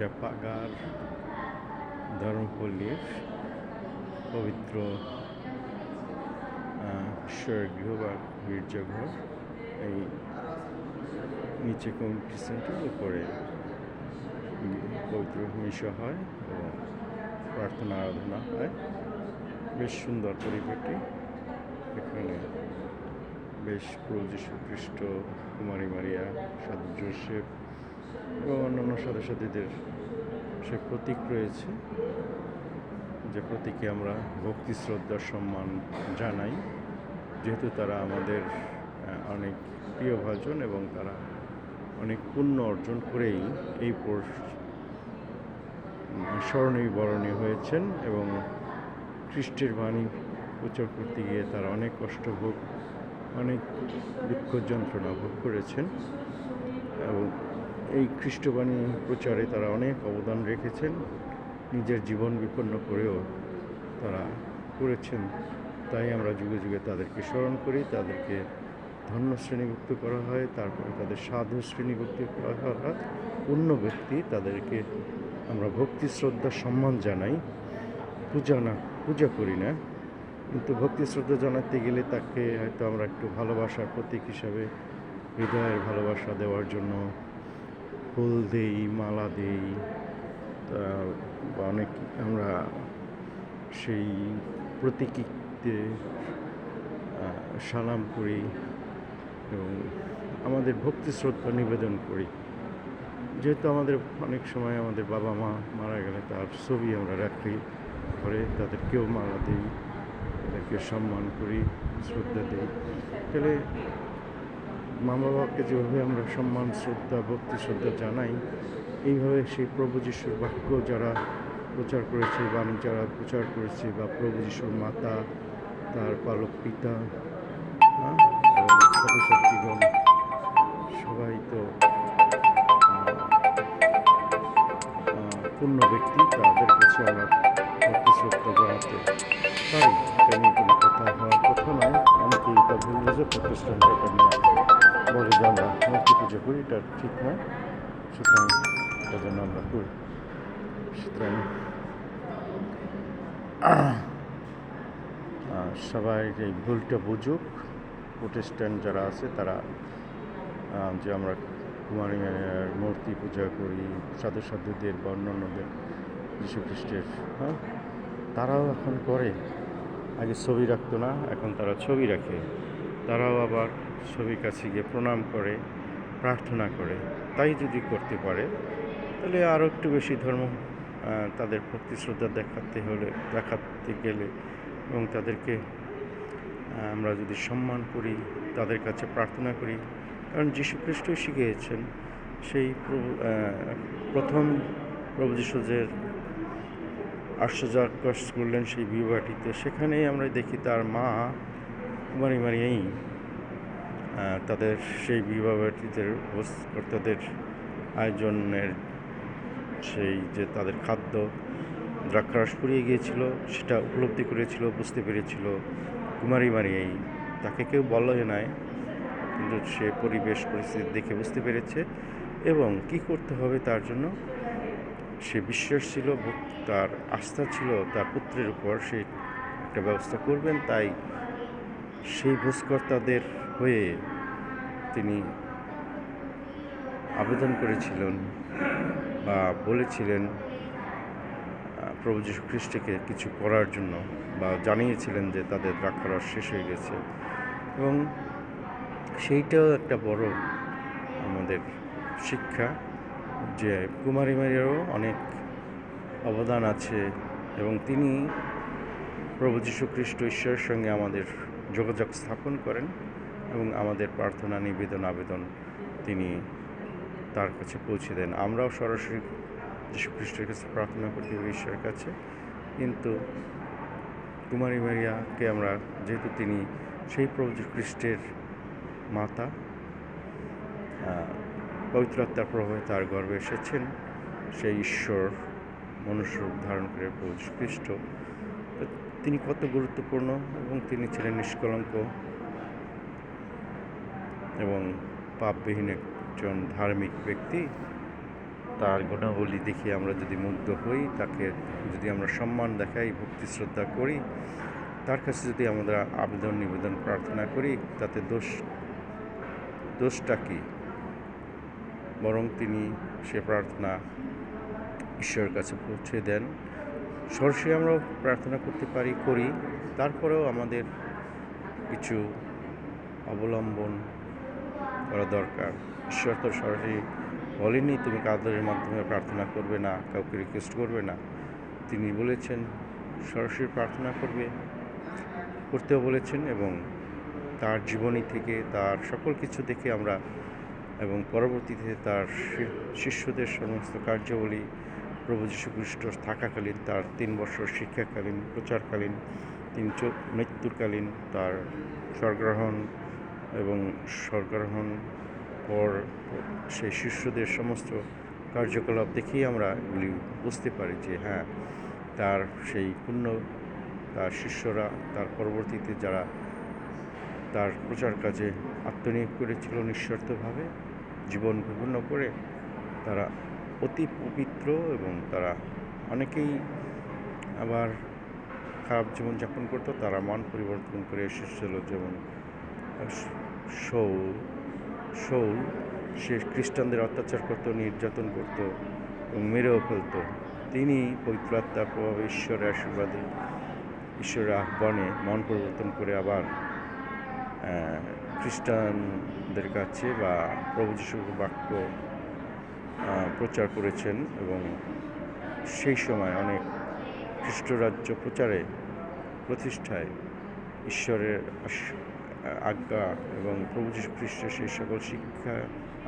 এটা পাগার ধর্মপল্লীর পবিত্র গৃহ বা গির্জাঘর এই নিচে কমিউনিটি সেন্টার উপরে পবিত্র মিশা হয় এবং প্রার্থনা আরাধনা হয়। বেশ সুন্দর পরিপাটি এখানে বেশ প্রভু যীশু খ্রিস্ট কুমারী মারিয়া, সাধু জোসেফ এবং অন্যান্য সাথে সাথীদের সে প্রতীক রয়েছে, যে প্রতীকে আমরা ভক্তি, শ্রদ্ধা, সম্মান জানাই। যেহেতু তারা আমাদের অনেক প্রিয় ভাজন এবং তারা অনেক পুণ্য অর্জন করেই এই স্মরণীয় বরণী হয়েছেন এবং খ্রিস্টের বাণী প্রচার করতে গিয়ে তারা অনেক কষ্ট ভোগ, অনেক দুঃখ যন্ত্রণা ভোগ করেছেন এবং এই খ্রিস্টবাণী প্রচারে তারা অনেক অবদান রেখেছেন, নিজের জীবন বিপন্ন করেও তারা করেছেন। তাই আমরা যুগে যুগে তাদেরকে স্মরণ করি, তাদেরকে ধন্য শ্রেণীভুক্ত করা হয়, তারপরে তাদের সাধু শ্রেণীভুক্ত করা হয়। পূর্ণ ব্যক্তি তাদেরকে আমরা ভক্তি, শ্রদ্ধা, সম্মান জানাই। পূজা না, পূজা করি না, কিন্তু ভক্তি, শ্রদ্ধা জানাতে গেলে তাকে হয়তো আমরা একটু ভালোবাসার প্রতীক হিসাবে, হৃদয়ের ভালোবাসা দেওয়ার জন্য ফুল দেই, মালা দেই অনেক আমরা সেই প্রতীকীতে সালাম করি এবং আমাদের ভক্তি শ্রদ্ধা নিবেদন করি। যেহেতু আমাদের অনেক সময় আমাদের বাবা মা মারা গেলে তার ছবি আমরা রাখি করে তাদেরকেও মালা দিই, তাদেরকে সম্মান করি, শ্রদ্ধা দিই। তাহলে মা বাবাকে যেভাবে আমরা সম্মান শ্রদ্ধা ভক্তি শ্রদ্ধা জানাই এইভাবে সেই প্রভু যিশুর বাক্য যারা প্রচার করেছে বাণী যারা প্রচার করেছে বা প্রভু যিশুর মাতা তার পালক পিতা হ্যাঁ, সবাই তো পূর্ণ ব্যক্তি তাদের কাছে আমরা ভক্তি শ্রদ্ধা জানাতে পারি। কোনো কথা হওয়ার কথা নয় অনেকে এটা ভুল বুঝে প্রতিষ্ঠান এটা নিয়ে বলে যে আমরা মূর্তি পুজো করি, এটা ঠিক নয়। সুতরাং এটা যেন আমরা করি। সুতরাং সবাই এই ভুলটা বুঝুক। প্রতিষ্ঠান যারা আছে, তারা যে আমরা কুমারী মায়ের মূর্তি পূজা করি সাধু সাধুদের বা অন্যান্যদের যীশু খ্রিস্টের হ্যাঁ তারাও এখন করে। আগে ছবি রাখতো না, এখন তারা ছবি রাখে। তারাও আবার ছবির কাছে গিয়ে প্রণাম করে, প্রার্থনা করে। তাই যদি করতে পারে, তাহলে আরও একটু বেশি ধর্ম তাদের ভক্তি শ্রদ্ধা দেখাতে হলে, দেখাতে গেলে এবং তাদেরকে আমরা যদি সম্মান করি, তাদের কাছে প্রার্থনা করি। কারণ যীশু খ্রিস্টই শিখিয়েছেন, সেই প্রথম প্রভু যীশু যে আশ্চর্যাকাশ করলেন সেই বিবাহটিতে। সেখানেই আমরা দেখি তার মা কুমারী মারিয়াই তাদের সেই বিবাহটিতে কর্তাদের আয়োজনের সেই যে তাদের খাদ্য দ্রাক্ষারস ফুরিয়ে গিয়েছিল, সেটা উপলব্ধি করেছিল, বুঝতে পেরেছিল কুমারী মারিয়াই। তাকে কেউ বলে নাই, কিন্তু সে পরিবেশ পরিস্থিতি দেখে বুঝতে পেরেছে এবং কি করতে হবে তার জন্য। সে বিশ্বাস ছিল তার আস্থা ছিল, তার পুত্রের উপর সে একটা ব্যবস্থা করবেন, তাই সেই ভোজকর্তাদের হয়ে তিনি আবেদন করেছিলেন বা বলেছিলেন প্রভু যীশু খ্রিস্টকে কিছু করার জন্য বা জানিয়েছিলেন যে তাদের দ্রাক্ষারস শেষ হয়ে গেছে। এবং সেইটাও একটা বড় আমাদের শিক্ষা যে কুমারী মারিয়ারও অনেক অবদান আছে এবং তিনি প্রভু যীশু খ্রিস্ট ঈশ্বরের সঙ্গে আমাদের যোগাযোগ স্থাপন করেন এবং আমাদের প্রার্থনা নিবেদন আবেদন তিনি তার কাছে পৌঁছে দেন। আমরাও সরাসরি যীশু খ্রিস্টের কাছে প্রার্থনা করতে ঈশ্বরের কাছে। কিন্তু কুমারী মারিয়াকে আমরা যেহেতু তিনি সেই প্রভু খ্রিস্টের মাতা আহ, পবিত্র আত্মার প্রভাবে তার গর্বে এসেছেন সেই ঈশ্বর মনুষ্যরূপ ধারণ করে প্রভু খ্রিস্ট তিনি কত গুরুত্বপূর্ণ এবং তিনি ছিলেন নিষ্কলঙ্ক এবং পাপবিহীন একজন ধার্মিক ব্যক্তি, তার গুণাবলী দেখে আমরা যদি মুগ্ধ হই, তাকে যদি আমরা সম্মান দেখাই, ভক্তি, শ্রদ্ধা করি, তার কাছে যদি আমরা আবেদন, নিবেদন, প্রার্থনা করি, তাতে দোষ, দোষটা কী? বরং তিনি সে প্রার্থনা ঈশ্বরের কাছে পৌঁছে দেন। সরাসরি আমরাও প্রার্থনা করতে পারি, করি। তারপরেও আমাদের কিছু অবলম্বন করা দরকার। ঈশ্বর তো সরাসরি বলেনি তুমি কাদরের মাধ্যমে প্রার্থনা করবে না, কাউকে রিকোয়েস্ট করবে না। তিনি বলেছেন সরাসরি প্রার্থনা করবে। করতেও বলেছেন এবং তার জীবনী থেকে, তার সকল কিছু দেখে আমরা এবং পরবর্তীতে তার শিষ্যদের সমস্ত কার্যাবলী প্রভু যীশু খ্রিস্ট থাকাকালীন, তার তিন বছর শিক্ষাকালীন, প্রচারকালীন, তিন মৃত্যুকালীন তার স্বর্গ্রহণ এবং স্বর্গ্রহণ পর সেই শিষ্যদের সমস্ত কার্যকলাপ দেখেই আমরা এগুলি বুঝতে পারি যে হ্যাঁ তার সেই পূর্ণ তার শিষ্যরা, তার পরবর্তীতে যারা তার প্রচার কাজে আত্মনিয়োগ করেছিল নিঃস্বার্থভাবে জীবন বিপন্ন করে তারা অতি পবিত্র এবং তারা অনেকেই আবার খারাপ জীবনযাপন করতো, তারা মন পরিবর্তন করে এসেছিল। যেমন শৌল শৌল, সে খ্রিস্টানদের অত্যাচার করতো, নির্যাতন করতো এবং মেরেও ফেলতো। তিনি পবিত্র আত্মার প্রভাবে ঈশ্বরের আশীর্বাদে, ঈশ্বরের আহ্বানে মন পরিবর্তন করে আবার খ্রিস্টানদের কাছে বা প্রভু যিশুর বাক্য প্রচার করেছেন এবং সেই সময় অনেক খ্রিস্টরাজ্য প্রচারে প্রতিষ্ঠায় ঈশ্বরের আজ্ঞা এবং প্রভু যীশু খ্রিস্টের সেই সকল শিক্ষা,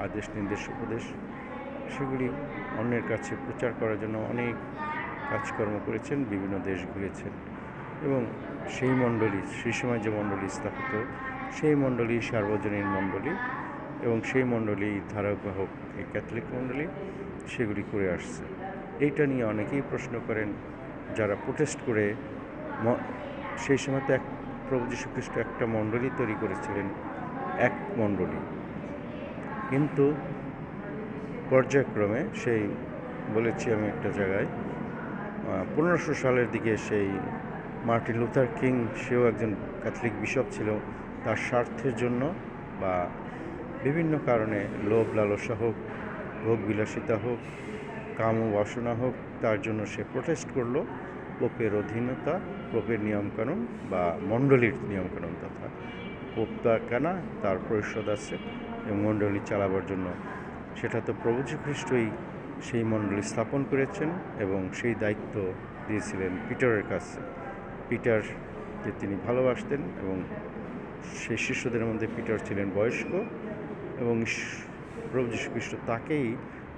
আদেশ, নির্দেশ, উপদেশ, সেগুলি অন্যের কাছে প্রচার করার জন্য অনেক কাজকর্ম করেছেন, বিভিন্ন দেশ ঘুরেছেন এবং সেই মণ্ডলী, সেই সময় যে মণ্ডলী স্থাপিত, সেই মণ্ডলী সার্বজনীন মণ্ডলী এবং সেই মণ্ডলী ধারাবাহক ক্যাথলিক মণ্ডলী সেগুলি করে আসছে। এইটা নিয়ে অনেকেই প্রশ্ন করেন, যারা প্রোটেস্ট করে সেই সময় তো এক প্রভু যীশুখ্রিস্ট একটা মণ্ডলী তৈরি করেছিলেন, এক মণ্ডলী। কিন্তু পর্যায়ক্রমে সেই, বলেছি আমি একটা জায়গায় পনেরোশো সালের দিকে সেই মার্টিন লুথার কিং, সেও একজন ক্যাথলিক বিশপ ছিল, তার স্বার্থের জন্য বা বিভিন্ন কারণে লোভ লালসা হোক ভোগ বিলাসিতা হোক, কাম বাসনা হোক, তার জন্য সে প্রোটেস্ট করল। পোপের অধীনতা, পোপের নিয়মকানুন বা মণ্ডলীর নিয়মকানুন তথা পোপ কেনা, তার পরিষদ আছে এবং মণ্ডলী চালাবার জন্য। সেটা তো প্রভু খ্রিস্টই সেই মণ্ডলী স্থাপন করেছেন এবং সেই দায়িত্ব দিয়েছিলেন পিটারের কাছে। পিটারকে তিনি ভালোবাসতেন এবং সেই শিষ্যদের মধ্যে পিটার ছিলেন বয়স্ক এবং প্রভু যীশু খ্রিস্ট তাকেই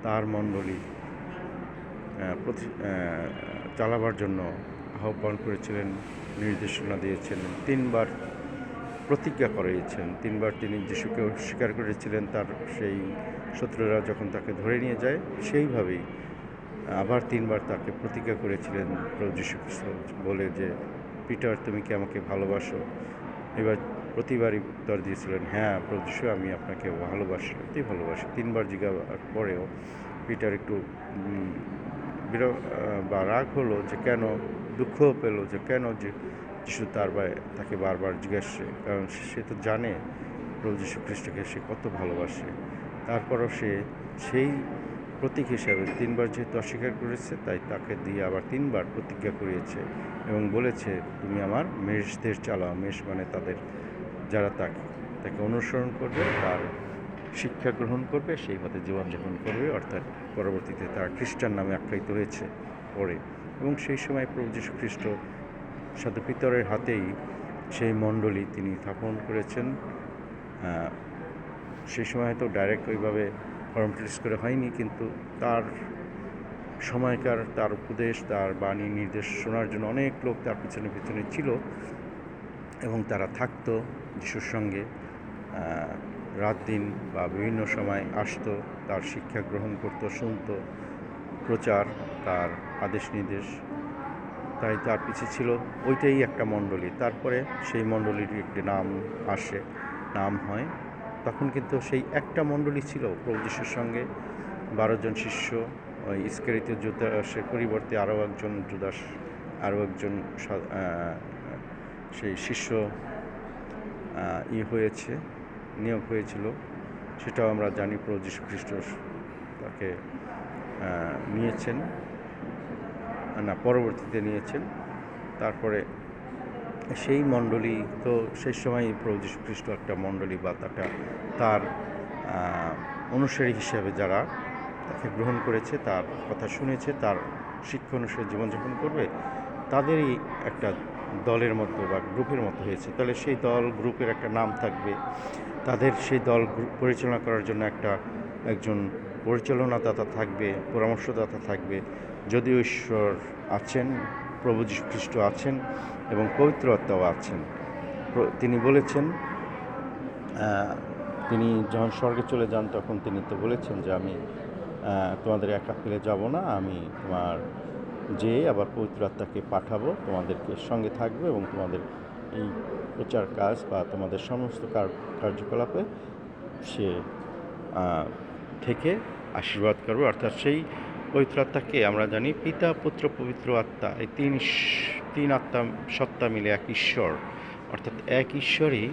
তার মণ্ডলী চালাবার জন্য আহ্বান করেছিলেন, নির্দেশনা দিয়েছেন তিনবার প্রতিজ্ঞা করিয়েছেন তিনবার তিনি যিশুকে স্বীকার করেছিলেন, তার সেই শত্রুরা যখন তাকে ধরে নিয়ে যায়, সেইভাবেই আবার তিনবার তাকে প্রতিজ্ঞা করেছিলেন প্রভু যীশু বলে যে, পিটার, তুমি কি আমাকে ভালোবাসো? এবার প্রতিবারই উত্তর দিয়েছিলেন হ্যাঁ প্রভু আমি আপনাকে ভালোবাসি, সত্যি ভালোবাসি। তিনবার জিজ্ঞাসার পরেও পিটার একটু বির বা রাগ হলো যে কেন, দুঃখ পেল যে কেন যে যিশু তার তাকে বারবার জিজ্ঞাসে, কারণ সে তো জানে প্রভু যীশু খ্রিস্টকে সে কত ভালোবাসে। তারপরও সে সেই প্রতীক হিসাবে তিনবার যেহেতু অস্বীকার করেছে, তাই তাকে দিয়ে আবার তিনবার প্রতিজ্ঞা করিয়েছে এবং বলেছে, তুমি আমার মেষদের চালাও। মেষ মানে তাদের যারা তাকে তাকে অনুসরণ করবে, তার শিক্ষা গ্রহণ করবে, সেই মতে জীবনযাপন করবে, অর্থাৎ পরবর্তীতে তার খ্রিস্টান নামে আখ্যায়িত হয়েছে পরে। এবং সেই সময় প্রভু যীশু খ্রিস্ট সাথে পিতরের হাতেই সেই মণ্ডলী তিনি স্থাপন করেছেন। সেই সময় হয়তো ডাইরেক্ট ওইভাবে ফর্ম ফিলিস করে হয়নি, কিন্তু তার সময়কার, তার উপদেশ, তার বাণী, নির্দেশ শোনার জন্য অনেক লোক তার পিছনে পিছনে ছিল এবং তারা থাকতো। যিশুর সঙ্গে রাত দিন বা বিভিন্ন সময় আসতো, তার শিক্ষা গ্রহণ করতো, শুনতো, প্রচার, তার আদেশ নির্দেশ। তাই তার পিছিয়ে ছিল ওইটাই একটা মণ্ডলী। তারপরে সেই মণ্ডলীর একটি নাম আসে, নাম হয়। তখন কিন্তু সেই একটা মণ্ডলী ছিল প্রভু যিশুর সঙ্গে। বারো জন শিষ্য, ওই ইস্কারিত জুদাসের পরিবর্তে আরও একজন, জুদাস, আরও একজন সেই শিষ্য ই হয়েছে, নিয়োগ হয়েছিল, সেটাও আমরা জানি প্রভু যীশু খ্রিস্ট তাকে নিয়েছেন। না, পরবর্তীতে নিয়েছেন। তারপরে সেই মণ্ডলী তো সেই সময় প্রভু যীশু খ্রিস্ট একটা মণ্ডলী বা তাটা তার অনুসারী হিসেবে যারা তাকে গ্রহণ করেছে, তার কথা শুনেছে, তার শিক্ষা অনুসারে জীবনযাপন করবে, তাদেরই একটা দলের মতো বা গ্রুপের মতো হয়েছে। তাহলে সেই দল গ্রুপের একটা নাম থাকবে। তাদের সেই দল পরিচালনা করার জন্য একটা একজন পরিচালনাদাতা থাকবে, পরামর্শদাতা থাকবে। যদিও ঈশ্বর আছেন, প্রভু খ্রিস্ট আছেন এবং পবিত্র আত্মাও আছেন। তিনি বলেছেন তিনি যখন স্বর্গে চলে যান তখন তিনি তো বলেছেন যে আমি তোমাদের একা ফেলে যাব না, আমি তোমার যে আবার পবিত্র আত্মাকে পাঠাবো, তোমাদেরকে সঙ্গে থাকবে এবং তোমাদের এই প্রচার কাজ বা তোমাদের সমস্ত কার্যকলাপে সে থেকে আশীর্বাদ করবে। অর্থাৎ সেই পবিত্র আত্মাকে আমরা জানি পিতা, পুত্র, পবিত্র আত্মা। এই তিন তিন আত্মা, সত্তা মিলে এক ঈশ্বর। অর্থাৎ এক ঈশ্বরই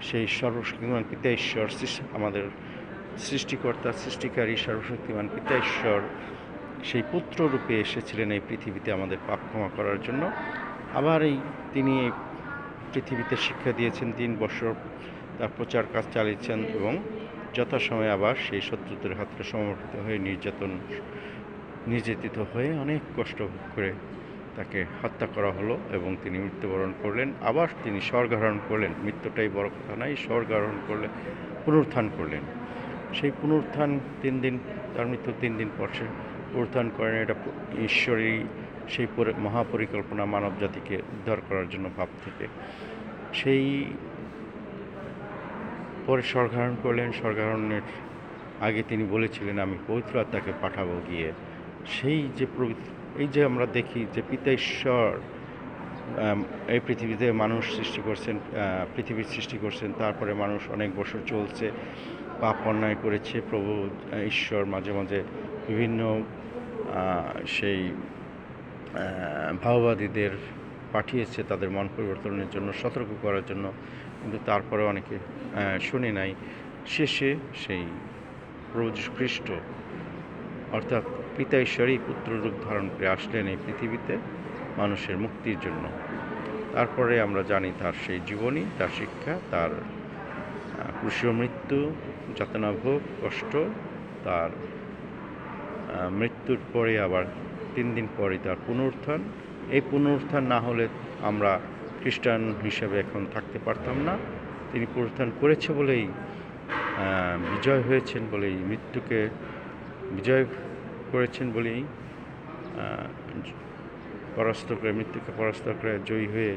সেই সর্বশক্তিমান পিতা ঈশ্বর আমাদের সৃষ্টিকর্তা, সৃষ্টিকারী সর্বশক্তিমান পিতা ঈশ্বর। সেই পুত্র রূপে এসেছিলেন এই পৃথিবীতে আমাদের পাপ ক্ষমা করার জন্য। আবার এই তিনি পৃথিবীতে শিক্ষা দিয়েছেন তিন বছর। তার প্রচার কাজ চালিয়েছেন এবং যথাসময়ে আবার সেই শত্রুদের হাতে সমর্পিত হয়ে নির্যাতন, নির্যাতিত হয়ে অনেক কষ্ট করে তাকে হত্যা করা হলো এবং তিনি মৃত্যুবরণ করলেন। আবার তিনি স্বর্গারোহণ করলেন। মৃত্যুটাই বড় কথা নয়, স্বর্গারোহণ করলে পুনরুত্থান করলেন। সেই পুনরুত্থান তিন দিন, তার মৃত্যু তিন দিন পর সে পুনরুত্থান করেন, এটা ঈশ্বরই সেই মহাপরিকল্পনা মানব জাতিকে উদ্ধার করার জন্য ভাব থেকে। সেই পরে স্বর্গারোহণ করলেন। স্বর্গারোহণের আগে তিনি বলেছিলেন, আমি পবিত্র আত্মাকে পাঠাবো গিয়ে। সেই যে পবিত্র এই যে আমরা দেখি যে পিতা ঈশ্বর এই পৃথিবীতে মানুষ সৃষ্টি করছেন পৃথিবীর সৃষ্টি করছেন, তারপরে মানুষ অনেক বছর চলছে, পাপ অন্যায় করেছে, প্রভু ঈশ্বর মাঝে মাঝে বিভিন্ন সেই আহ, ভাওবাদীদের পাঠিয়েছে তাদের মন পরিবর্তনের জন্য সতর্ক করার জন্য কিন্তু তারপরে অনেকে শুনে নাই। শেষে সেই প্রভু খ্রিস্ট অর্থাৎ পিতা ঈশ্বরই পুত্র রূপ ধারণ করে আসলেন এই পৃথিবীতে মানুষের মুক্তির জন্য। তারপরে আমরা জানি তার সেই জীবনী তার শিক্ষা তার ক্রুশীয় মৃত্যু যাতনা ভোগ কষ্ট তার মৃত্যুর পরে আবার তিন দিন পরে তার পুনরুত্থান। এই পুনরুত্থান না হলে আমরা খ্রিস্টান হিসেবে এখন থাকতে পারতাম না। তিনি পুনরুত্থান করেছে বলেই বিজয় হয়েছেন বলেই, মৃত্যুকে বিজয় করেছেন বলেই পরাস্ত করে, মৃত্যুকে পরাস্ত করে জয়ী হয়ে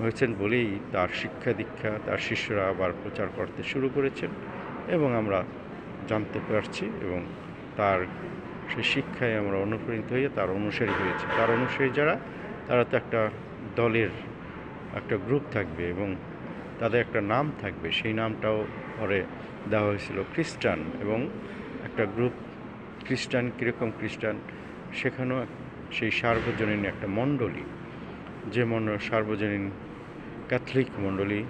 হয়েছেন বলেই তার শিক্ষা দীক্ষা, তার শিষ্যরা আবার প্রচার করতে শুরু করেছেন এবং আমরা জানতে পারছি এবং তার সে শিক্ষায় আমরা অনুপ্রাণিত হয়ে তার অনুসারী হয়েছি। তার অনুসারী যারা, তারা তো একটা দলের একটা গ্রুপ থাকবে এবং তাদের একটা নাম থাকবে। সেই নামটাও পরে দেওয়া হয়েছিল খ্রিস্টান এবং একটা গ্রুপ খ্রিস্টান, কীরকম খ্রিস্টান, সেখানেও সেই সার্বজনীন একটা মণ্ডলী, যে মন্ড সার্বজনীন ক্যাথলিক মণ্ডলী,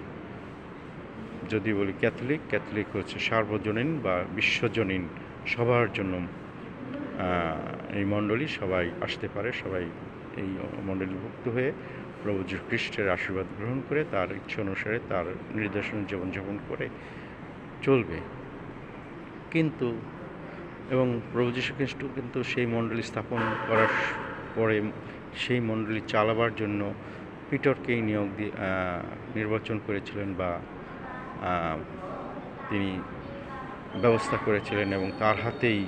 যদি বলি ক্যাথলিক ক্যাথলিক হচ্ছে সার্বজনীন বা বিশ্বজনীন সবার জন্য এই মণ্ডলী সবাই আসতে পারে, সবাই এই মণ্ডলীভুক্ত হয়ে প্রভু খ্রিস্টের আশীর্বাদ গ্রহণ করে তার ইচ্ছা অনুসারে তার নির্দেশন জীবনযাপন করে চলবে। কিন্তু, এবং প্রভু খ্রিস্ট কিন্তু সেই মণ্ডলী স্থাপন করার পরে সেই মণ্ডলী চালাবার জন্য পিটরকেই নিয়োগ দিয়ে নির্বাচন করেছিলেন বা তিনি ব্যবস্থা করেছিলেন এবং তার হাতেই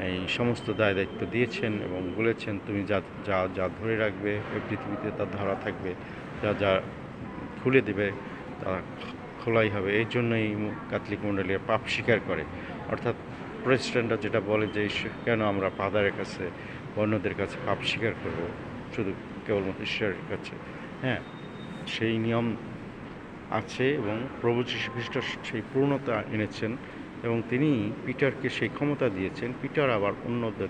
এই সমস্ত দায় দায়িত্ব দিয়েছেন এবং বলেছেন, তুমি যা যা যা ধরে রাখবে এই পৃথিবীতে তা ধরা থাকবে, যা যা খুলে দেবে, তা খোলাই হবে। এই জন্যই কাতলিক মণ্ডলীর পাপ স্বীকার করে। অর্থাৎ প্রেসিডেন্টরা যেটা বলে যে কেন আমরা ফাদারের কাছে অন্যদের কাছে পাপ স্বীকার করব? শুধু কেবলমাত্র ঈশ্বরের কাছে। হ্যাঁ সেই নিয়ম আছে এবং প্রভু যীশু খ্রিস্ট সেই পূর্ণতা এনেছেন। এবং তিনি পিটারকে সেই ক্ষমতা দিয়েছেন। পিটার আবার অন্যদের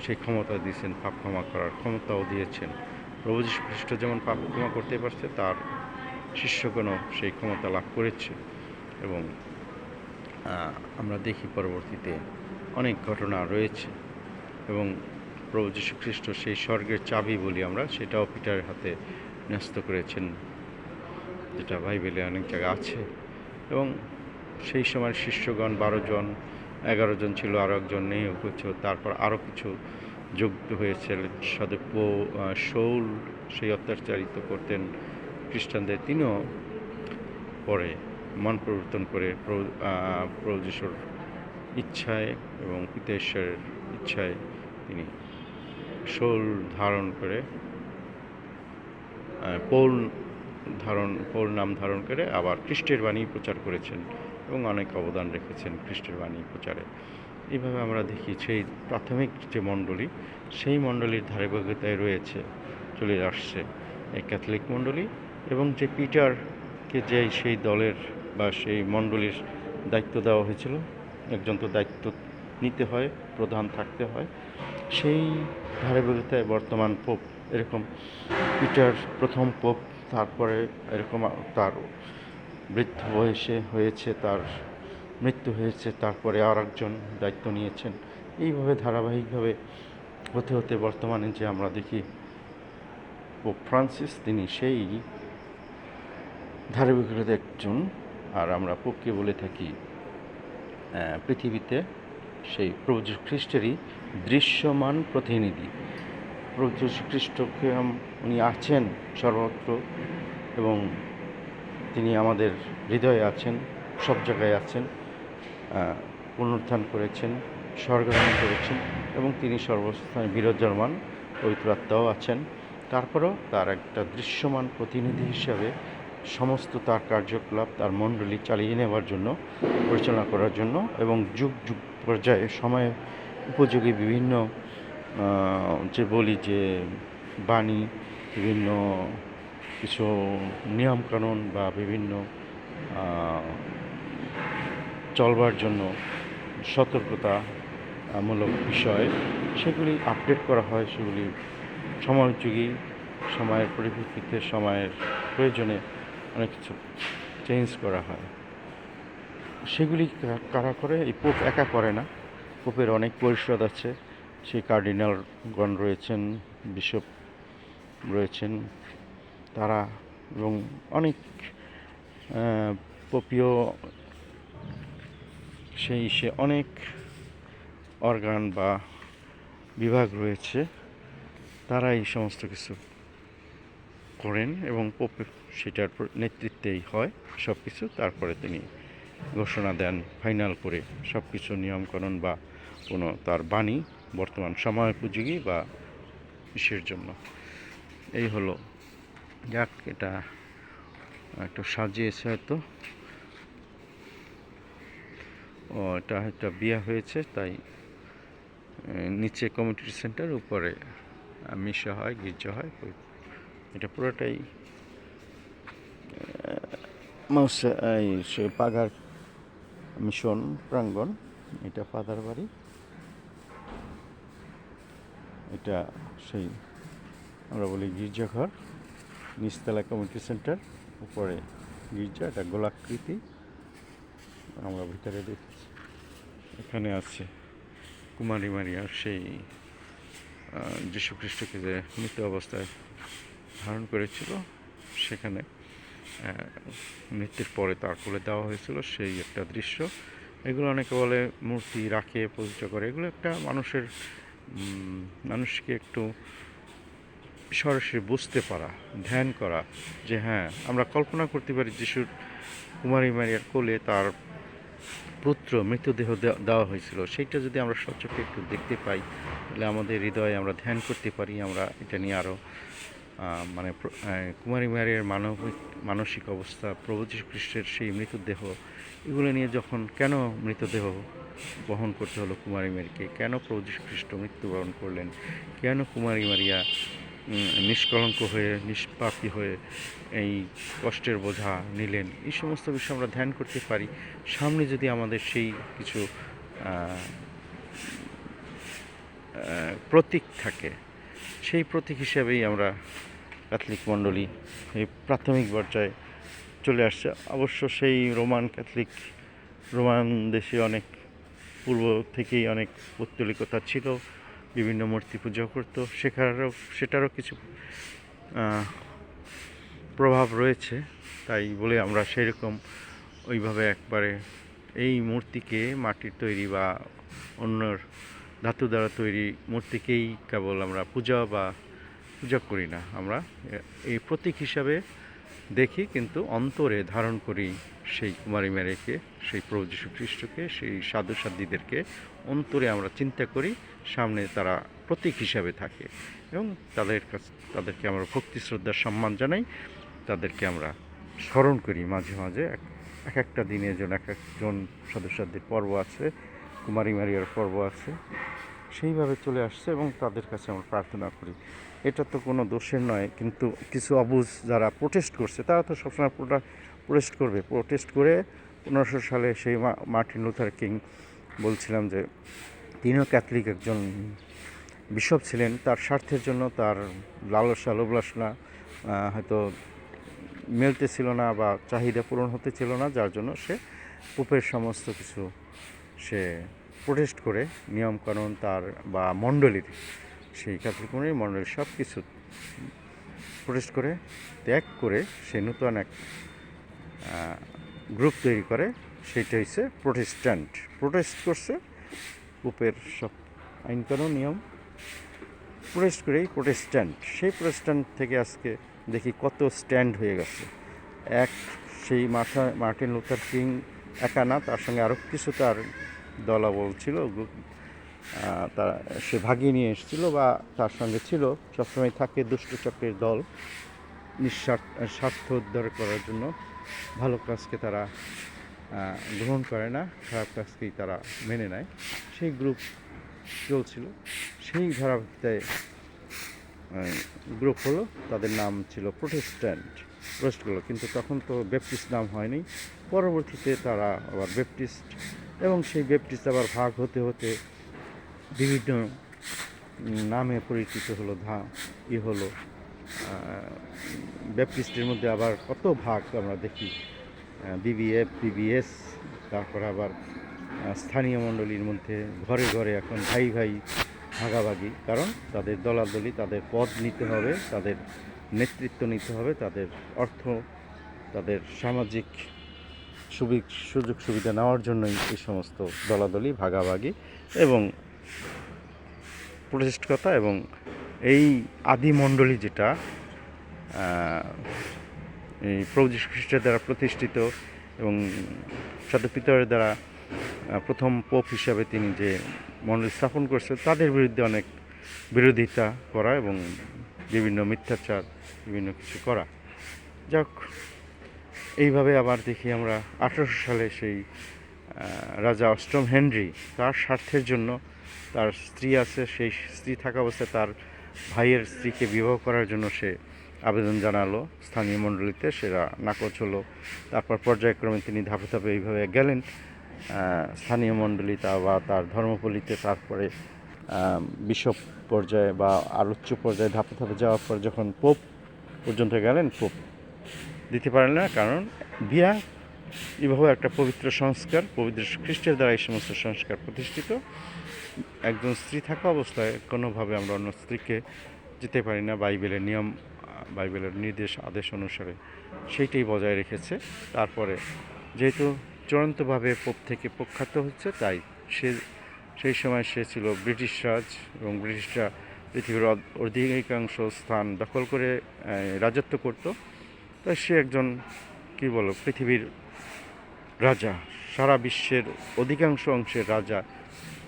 সেই ক্ষমতা দিয়েছেন, পাপ ক্ষমা করার ক্ষমতাও দিয়েছেন। প্রভু খ্রিস্ট যেমন পাপ ক্ষমা করতে পারছে, তার শিষ্যগণও সেই ক্ষমতা লাভ করেছে। এবং আমরা দেখি পরবর্তীতে অনেক ঘটনা রয়েছে। এবং প্রভু যীশু খ্রিস্ট সেই স্বর্গের চাবি বলি আমরা, সেটাও পিটারের হাতে ন্যস্ত করেছেন। যেটা বাইবেলে অনেক জায়গা আছে। এবং সেই সময় শিষ্যগণ বারো জন এগারো জন ছিল আরও একজন নেই কিছু তারপর আরও কিছু যুক্ত হয়েছে। সাথে পো শৌল সেই অত্যাচারিত করতেন খ্রিস্টানদের। তিনিও পরে মন পরিবর্তন করে প্রভু আহ, প্রভু যিশুর ইচ্ছায় এবং পিতা ঈশ্বরের ইচ্ছায় তিনি শোল ধারণ করে পৌল ধারণ পৌল নাম ধারণ করে আবার খ্রিস্টের বাণী প্রচার করেছেন। এবং অনেক অবদান রেখেছেন খ্রিস্টের বাণী প্রচারে। এইভাবে আমরা দেখি সেই প্রাথমিক যে মণ্ডলী, সেই মণ্ডলীর ধারাবাহিকতায় রয়েছে, চলে আসছে এই ক্যাথলিক মণ্ডলী এবং যে পিটারকে যে সেই দলের বা সেই মণ্ডলীর দায়িত্ব দেওয়া হয়েছিল, একজন তো দায়িত্ব নিতে হয়, প্রধান থাকতে হয়, সেই ধারাবাহিকতায় বর্তমান পোপ এরকম পিটার প্রথম পোপ, তারপরে এরকম তার বৃদ্ধ বয়সে হয়েছে তার, মৃত্যু হয়েছে, তারপরে আর একজন দায়িত্ব নিয়েছেন। এইভাবে ধারাবাহিকভাবে হতে হতে বর্তমানে যে আমরা দেখি, পোপ ফ্রান্সিস, তিনি সেই ধারাবাহিকতার একজন। আর আমরা পোপকে বলে থাকি পৃথিবীতে সেই প্রভু খ্রিস্টেরই দৃশ্যমান প্রতিনিধি। প্রভু খ্রিস্টকে উনি আছেন সর্বত্র এবং তিনি আমাদের হৃদয়ে আছেন, সব জায়গায় আছেন পুনরুত্থান করেছেন স্বর্গারোহণ করেছেন এবং তিনি সর্বস্থানে বিরাজমান, পবিত্র আত্মাও আছেন। তারপরেও তার একটা দৃশ্যমান প্রতিনিধি হিসাবে সমস্ত তার কার্যকলাপ, তার মণ্ডলী চালিয়ে নেওয়ার জন্য, পরিচালনা করার জন্য এবং যুগ যুগ পর্যায়ে, সময় উপযোগী বিভিন্ন যে বলি যে বাণী, বিভিন্ন কিছু নিয়মকানুন বা বিভিন্ন চলবার জন্য সতর্কতা মূলক বিষয়, সেগুলি আপডেট করা হয়, সেগুলি সময়োপযোগী সময়ের পরিপ্রেক্ষিতে, সময়ের প্রয়োজনে অনেক কিছু চেঞ্জ করা হয়। সেগুলি কারা করে? এই পোপ একা করে না। পোপের অনেক পরিষদ আছে। সেই কার্ডিনালগণ রয়েছেন বিশপ রয়েছেন তারা এবং অনেক পোপীয় সেই সে অনেক অর্গান বা বিভাগ রয়েছে, তারা এই সমস্ত কিছু করেন এবং পোপ সেটার নেতৃত্বেই হয় সব কিছু তারপরে তিনি ঘোষণা দেন ফাইনাল করে সব কিছু নিয়মকানুন বা কোনো তার বাণী বর্তমান সময় উপযোগী বা ইসের জন্য। এই হলো যাক, এটা একটু সাজিয়েছে হয়তো। ও, এটা হয়তো বিয়ে হয়েছে, তাই নিচে কমিউনিটি সেন্টার উপরে মিশা হয়, গির্জা হয় এটা পুরোটাই এই পাগার মিশন, প্রাঙ্গণ, এটা ফাদার বাড়ি। এটা সেই, আমরা বলি গির্জাঘর। নিচতলা কমিউনিটি সেন্টার উপরে গির্জা, এটা গোলাকৃতি। আমরা ভিতরে দেখেছি। এখানে আছে কুমারী মারিয়ার সেই যীশু খ্রিস্টকে যে মৃত অবস্থায় ধারণ করেছিল, সেখানে মৃত্যুর পরে তার কোলে দেওয়া হয়েছিল সেই একটা দৃশ্য। এগুলো অনেকে বলে মূর্তি রাখে, পবিত্র করে। এগুলো একটা মানুষের মানুষকে একটু সরাসরি বুঝতে পারা, ধ্যান করা যে হ্যাঁ আমরা কল্পনা করতে পারি যিশুর কুমারী মারিয়ার কোলে তার পুত্র মৃতদেহ দেওয়া হয়েছিল। সেইটা যদি আমরা সচক্ষে একটু দেখতে পাই, তাহলে আমাদের হৃদয়ে আমরা ধ্যান করতে পারি, আমরা এটা নিয়ে আরও মানে কুমারী মারিয়ার মানবিক, মানসিক অবস্থা, প্রভু খ্রিস্টের সেই মৃতদেহ, এগুলো নিয়ে যখন কেন মৃতদেহ বহন করতে হলো কুমারী মারিকে কেন প্রভু খ্রিস্ট মৃত্যুবরণ করলেন? কেন কুমারী মারিয়া নিষ্কলঙ্ক হয়ে, নিষ্পাপী হয়ে এই কষ্টের বোঝা নিলেন। এই সমস্ত বিষয় আমরা ধ্যান করতে পারি। সামনে যদি আমাদের সেই কিছু প্রতীক থাকে, সেই প্রতীক হিসাবেই আমরা ক্যাথলিক মণ্ডলী এই প্রাথমিক পর্যায়ে চলে আসছে। অবশ্য সেই রোমান ক্যাথলিক, রোমান দেশে অনেক পূর্ব থেকেই অনেক পৌত্তলিকতা ছিল। বিভিন্ন মূর্তি পূজা করতো। সেখানেও সেটারও কিছু প্রভাব রয়েছে। তাই বলে আমরা সেরকম ওইভাবে একবারে এই মূর্তিকে মাটির তৈরি বা অন্যর ধাতু দ্বারা তৈরি মূর্তিকেই কেবল আমরা পূজা বা পূজা করি না। আমরা এই প্রতীক হিসাবে দেখি, কিন্তু অন্তরে ধারণ করি সেই কুমারী মেরেকে, সেই প্রভু যীশু খ্রিস্টকে সেই সাধু সাধ্যীদেরকে অন্তরে আমরা চিন্তা করি, সামনে তারা প্রতীক হিসাবে থাকে এবং তাদের কাছ, তাদেরকে আমরা ভক্তি শ্রদ্ধার সম্মান জানাই, তাদেরকে আমরা স্মরণ করি মাঝে মাঝে। এক এক একটা দিনের জন্য এক একজন সদস্যদের পর্ব আছে, কুমারী মারিয়ার পর্ব আছে, সেইভাবে চলে আসছে এবং তাদের কাছে আমরা প্রার্থনা করি। এটা তো কোনো দোষের নয়, কিন্তু কিছু অবুজ যারা প্রোটেস্ট করছে, তারা তো সবসময় প্রোটেস্ট করবে। প্রোটেস্ট করে পনেরোশো সালে সেই মার্টিন লুথার কিং বলছিলাম যে তিনিও ক্যাথলিক একজন বিশপ ছিলেন। তার স্বার্থের জন্য তার লালসা, লোভলাসনা হয়তো মেলতে ছিল না বা চাহিদা পূরণ হতে ছিল না, যার জন্য সে পোপের সমস্ত কিছু সে প্রোটেস্ট করে। নিয়মকানুন তার বা মণ্ডলীর, সেই ক্যাথলিক মণ্ডলীর সব কিছু প্রোটেস্ট করে, ত্যাগ করে সে নূতন এক গ্রুপ তৈরি করে, সেইটা হচ্ছে প্রোটেস্ট্যান্ট। প্রোটেস্ট করছে পোপের সব আইনকানুন, নিয়ম। প্রোটেস্ট করেই প্রোটেস্ট্যান্ট। সেই প্রোটেস্ট্যান্ট থেকে আজকে দেখি কত স্ট্যান্ড হয়ে গেছে। এক, সেই মাথা, মার্টিন লুথার কিং একা না, তার সঙ্গে আরও কিছু তার দলাবল ছিল। তারা সে ভাগিয়ে নিয়ে এসেছিল বা তার সঙ্গে ছিল। সবসময় থাকে দুষ্ট চক্রের দল, নিঃস্বার্থ, স্বার্থ উদ্ধার করার জন্য। ভালো কাজকে তারা গ্রহণ করে না, খারাপ কাজকেই তারা মেনে নেয়। সেই গ্রুপ চলছিল। সেই ধারাবাহিকতায় গ্রুপ হলো, তাদের নাম ছিল প্রোটেস্ট্যান্ট প্রোটেস্টগুলো কিন্তু তখন তো বেপটিস্ট নাম হয়নি। পরবর্তীতে তারা আবার বেপটিস্ট এবং সেই বেপটিস্ট আবার ভাগ হতে হতে বিভিন্ন নামে পরিচিত হলো, ধা, ই হলো ব্যাপটিস্টের মধ্যে আবার কত ভাগ আমরা দেখি। বিবিএফ বিবিএস তারপর আবার স্থানীয় মণ্ডলীর মধ্যে ঘরে ঘরে এখন ভাই ভাই ভাগাভাগি। কারণ তাদের দলাদলি, তাদের পদ নিতে হবে, তাদের নেতৃত্ব নিতে হবে, তাদের অর্থ, তাদের সামাজিক সুবিক সুযোগ সুবিধা নেওয়ার জন্যই এই সমস্ত দলাদলি, ভাগাভাগি এবং প্রতিষ্ঠিততা এবং এই আদি মণ্ডলী যেটা এই প্রভু খ্রিস্টের দ্বারা প্রতিষ্ঠিত এবং সাধু পিতরের দ্বারা প্রথম পোপ হিসাবে তিনি যে মণ্ডলী স্থাপন করছে, তাদের বিরুদ্ধে অনেক বিরোধিতা করা এবং বিভিন্ন মিথ্যাচার, বিভিন্ন কিছু করা। যাক, এইভাবে আবার দেখি আমরা আঠারোশো সালে সেই রাজা অষ্টম হেনরি তার স্বার্থের জন্য তার স্ত্রী আছে, সেই স্ত্রী থাকা অবস্থায় তার ভাইয়ের স্ত্রীকে বিবাহ করার জন্য সে আবেদন জানালো। স্থানীয় মণ্ডলীতে সেরা নাকচ হলো। তারপর পর্যায়ক্রমে তিনি ধাপে ধাপে এইভাবে গেলেন। স্থানীয় মণ্ডলী তা বা তার ধর্মপল্লীতে। তারপরে বিশ্ব পর্যায়ে বা আর উচ্চ পর্যায়ে ধাপে ধাপে যাওয়ার পর যখন পোপ পর্যন্ত গেলেন, পোপ দিতে পারেন না কারণ বিয়া এভাবে একটা পবিত্র সংস্কার, পবিত্র খ্রিস্টের দ্বারা এই সমস্ত সংস্কার প্রতিষ্ঠিত। একজন স্ত্রী থাকা অবস্থায় কোনোভাবে আমরা অন্য স্ত্রীকে যেতে পারি না। বাইবেলের নিয়ম, বাইবেলের নির্দেশ, আদেশ অনুসারে সেইটাই বজায় রেখেছে। তারপরে যেহেতু চূড়ান্তভাবে পোপ থেকে প্রখ্যাত হচ্ছে তাই সে, সেই সময় সে ছিল ব্রিটিশ রাজ এবং ব্রিটিশরা পৃথিবীর অধিকাংশ স্থান দখল করে রাজত্ব করত। তাই সে একজন, কী বলো পৃথিবীর রাজা, সারা বিশ্বের অধিকাংশ অংশের রাজা,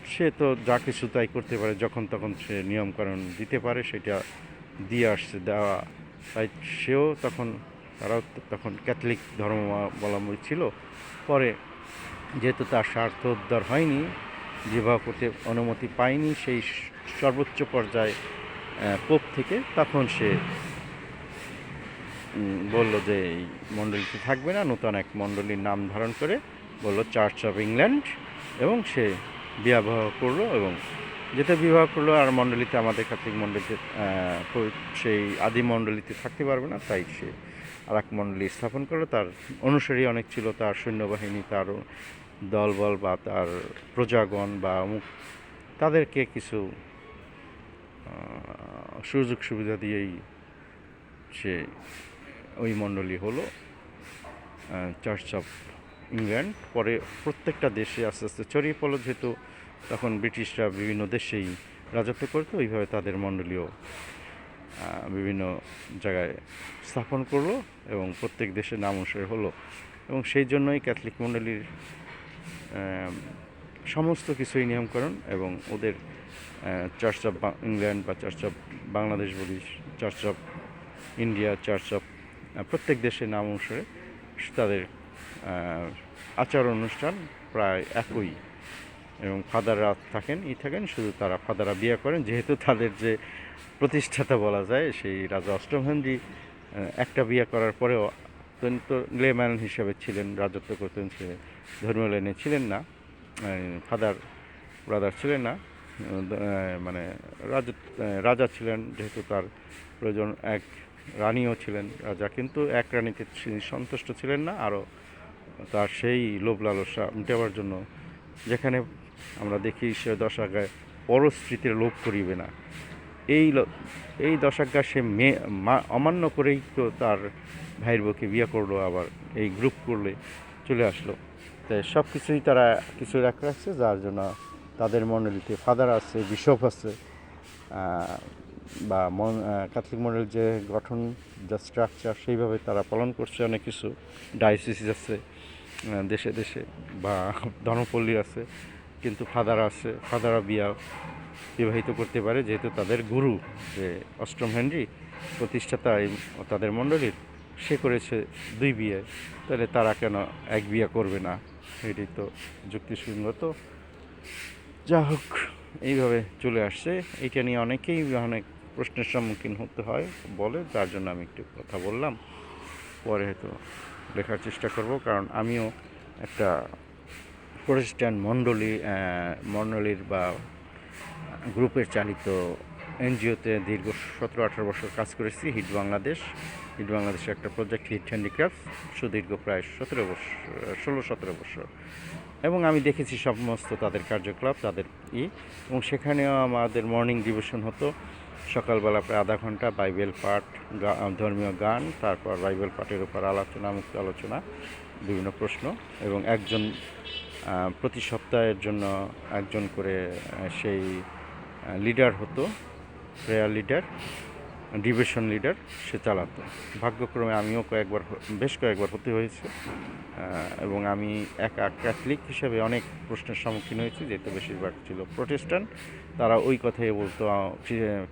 সে তো যা কিছু তাই করতে পারে, যখন তখন সে নিয়মকানুন দিতে পারে, সেটা দিয়ে আসছে, দেওয়া। তাই সেও তখন, তারাও তখন ক্যাথলিক ধর্মাবলম্বী ছিল। পরে যেহেতু তার স্বার্থ উদ্ধার হয়নি, বিবাহ করতে অনুমতি পায়নি, সেই সর্বোচ্চ পর্যায়ে পোপ থেকে তখন সে বলল যে এই মণ্ডলীতে থাকবে না, নতুন এক মণ্ডলীর নাম ধারণ করে বলল চার্চ অফ ইংল্যান্ড এবং সে বিবাহ করল এবং যেটা বিবাহ করল। আর মণ্ডলীতে আমাদের কার্তিক মণ্ডলীতে সেই আদি মণ্ডলীতে থাকতে পারবে না, তাই সে আর এক মণ্ডলী স্থাপন করল। তার অনুসারী অনেক ছিল, তার সৈন্যবাহিনী, তার দলবল বা তার প্রজাগণ বা অমুক, তাদেরকে কিছু সুযোগ সুবিধা দিয়েই সে ওই মণ্ডলী হলো চার্চ অফ ইংল্যান্ড পরে প্রত্যেকটা দেশে আস্তে আস্তে ছড়িয়ে পড়ল, যেহেতু তখন ব্রিটিশরা বিভিন্ন দেশেই রাজত্ব করতো, ওইভাবে তাদের মণ্ডলীয় বিভিন্ন জায়গায় স্থাপন করল এবং প্রত্যেক দেশের নাম অনুসারে হলো। এবং সেই জন্যই ক্যাথলিক মণ্ডলীর সমস্ত কিছুই নিয়মকরণ এবং ওদের চার্চ অফ ইংল্যান্ড বা চার্চ অফ বাংলাদেশ বলি church of India church of প্রত্যেক দেশের নাম অনুসারে তাদের আচার অনুষ্ঠান প্রায় একই এবং ফাদাররা থাকেন, ই থাকেন, শুধু তারা ফাদাররা বিয়ে করেন। যেহেতু তাদের যে প্রতিষ্ঠাতা বলা যায়, সেই রাজা অষ্টম একটা বিয়ে করার পরেও অত্যন্ত লেম্যান হিসেবে ছিলেন, রাজত্ব করতেন সে ধর্মীয় লাইনে ছিলেন না ফাদার ব্রাদার ছিলেন না মানে রাজা ছিলেন, যেহেতু তার প্রয়োজন এক রানীও ছিলেন রাজা, কিন্তু এক রানীতে তিনি সন্তুষ্ট ছিলেন না, আরও তার সেই লোভ লালসা মেটাবার জন্য। যেখানে আমরা দেখি সে দশাগায় পরস্ত্রীতে লোভ করিবে না। এই এই দশাজ্ঞা সে মে, মা- অমান্য করেই তো তার ভাইয়ের বউকে বিয়ে করল, আবার এই গ্রুপ করলে চলে আসলো। তাই সব কিছুই তারা কিছু রাখ রাখছে, যার জন্য তাদের মণ্ডলীতে ফাদার আছে, বিশপ আছে বা মন ক্যাথলিক মডেল যে গঠন, যা স্ট্রাকচার সেইভাবে তারা পালন করছে, অনেক কিছু ডায়াসিস আছে দেশে দেশে, বা ধর্মপল্লী আছে, কিন্তু ফাদার আছে ফাদাররা বিয়া বিবাহিত করতে পারে, যেহেতু তাদের গুরু, যে অষ্টম হেনরি, প্রতিষ্ঠাতা এই তাদের মণ্ডলীর সে করেছে দুই বিয়ে। তাহলে তারা কেন এক বিয়ে করবে না? এটি তো যুক্তিসঙ্গত। যা হোক এইভাবে চলে আসছে। এটা নিয়ে অনেকেই অনেক প্রশ্নের সম্মুখীন হতে হয় বলে তার জন্য আমি একটু কথা বললাম। পরে হয়তো লেখার চেষ্টা করব, কারণ আমিও একটা প্রতিষ্ঠান মণ্ডলী মণ্ডলীর বা গ্রুপের চালিত এনজিওতে দীর্ঘ সতেরো আঠারো বছর কাজ করেছি, হিট বাংলাদেশ। হিট বাংলাদেশের একটা প্রজেক্ট, হিট হ্যান্ডিক্রাফট, সুদীর্ঘ প্রায় সতেরো বছর, ষোলো সতেরো বছর। এবং আমি দেখেছি সমস্ত তাদের কার্যকলাপ, তাদের ই, এবং সেখানেও আমাদের মর্নিং ডিভিশন হতো। সকালবেলা প্রায় আধা ঘণ্টা বাইবেল পাঠ ধর্মীয় গান, তারপর বাইবেল পাঠের উপর আলোচনা, মুক্ত আলোচনা, বিভিন্ন প্রশ্ন এবং একজন প্রতি সপ্তাহের জন্য একজন করে সেই লিডার হতো, প্রেয়ার লিডার, ডিভিশন লিডার, সে চালাতো। ভাগ্যক্রমে আমিও কয়েকবার বেশ কয়েকবার হতে হয়েছে এবং আমি একা ক্যাথলিক হিসেবে অনেক প্রশ্নের সম্মুখীন হয়েছি, যেহেতু বেশিরভাগ ছিল প্রোটেস্টান্ট। তারা ওই কথাই বলতো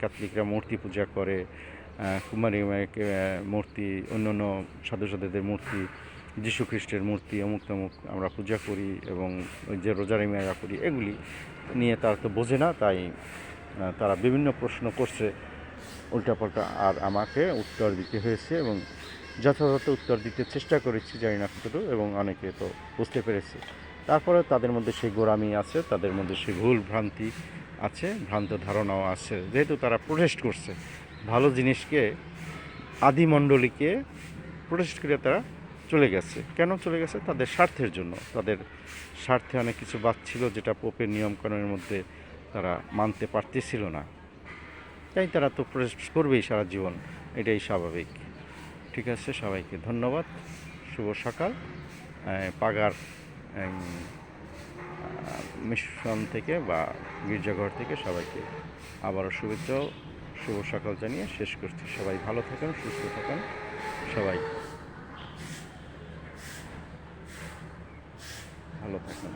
ক্যাথলিকরা মূর্তি পূজা করে কুমারী মূর্তি অন্য অন্য সাধু সাধুদের মূর্তি যীশু খ্রিস্টের মূর্তি, অমুক তমুক আমরা পূজা করি এবং ওই যে রোজারি মেয়েরা করি, এগুলি নিয়ে তারা তো বোঝে না, তাই তারা বিভিন্ন প্রশ্ন করছে। উল্টাপাল্টা আর আমাকে উত্তর দিতে হয়েছে এবং যথাযথ উত্তর দিতে চেষ্টা করেছি, জানি না কতটুকু এবং অনেকে তো বুঝতে পেরেছে। তারপরে তাদের মধ্যে সেই গোড়ামি আছে, তাদের মধ্যে সেই ভুল ভ্রান্তি আছে, ভ্রান্ত ধারণাও আছে। যেহেতু তারা প্রোটেস্ট করছে, ভালো জিনিসকে আদিমণ্ডলীকে প্রোটেস্ট করে তারা চলে গেছে। কেন চলে গেছে? তাদের স্বার্থের জন্য। তাদের স্বার্থে অনেক কিছু বাদ ছিল যেটা পোপের নিয়মকানুনের মধ্যে তারা মানতে পারতেছিল না। তাই তারা তো প্রোটেস্ট করবেই সারা জীবন। এটাই স্বাভাবিক। ঠিক আছে, সবাইকে ধন্যবাদ। শুভ সকাল। পাগার মিশন থেকে বা গির্জাঘর থেকে সবাইকে আবারও শুভেচ্ছা শুভ সকাল জানিয়ে শেষ করছি। সবাই ভালো থাকেন, সুস্থ থাকেন। সবাই ভালো থাকেন।